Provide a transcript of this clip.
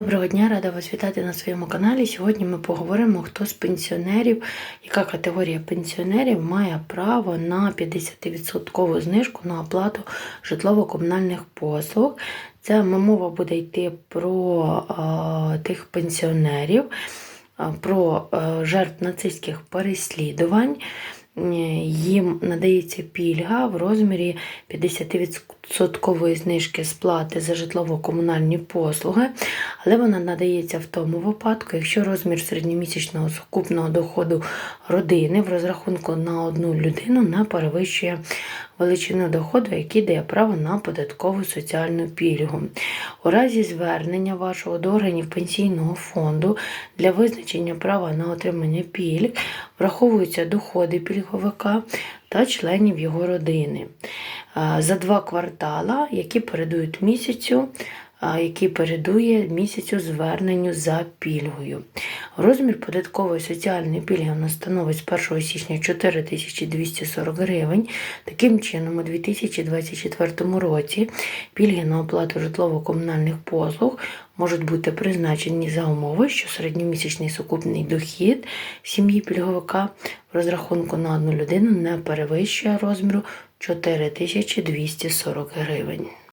Доброго дня, рада вас вітати на своєму каналі. Сьогодні ми поговоримо, хто з пенсіонерів, яка категорія пенсіонерів має право на 50% знижку на оплату житлово-комунальних послуг. Це мова буде йти про е, тих пенсіонерів, про е, жертв нацистських переслідувань. Їм надається пільга в розмірі 50% знижки сплати за житлово-комунальні послуги, але вона надається в тому випадку, якщо розмір середньомісячного сукупного доходу родини в розрахунку на одну людину не перевищує величину доходу, який дає право на податкову соціальну пільгу. У разі звернення вашого до органів пенсійного фонду для визначення права на отримання пільг враховуються доходи пільговика та членів його родини за два квартала, які передують місяцю. Який передує місяцю зверненню за пільгою. Розмір податкової соціальної пільги нас становить з 1 січня 4240 гривень. Таким чином, у 2024 році пільги на оплату житлово-комунальних послуг можуть бути призначені за умови, що середньомісячний сукупний дохід сім'ї пільговика в розрахунку на одну людину не перевищує розміру 4240 гривень.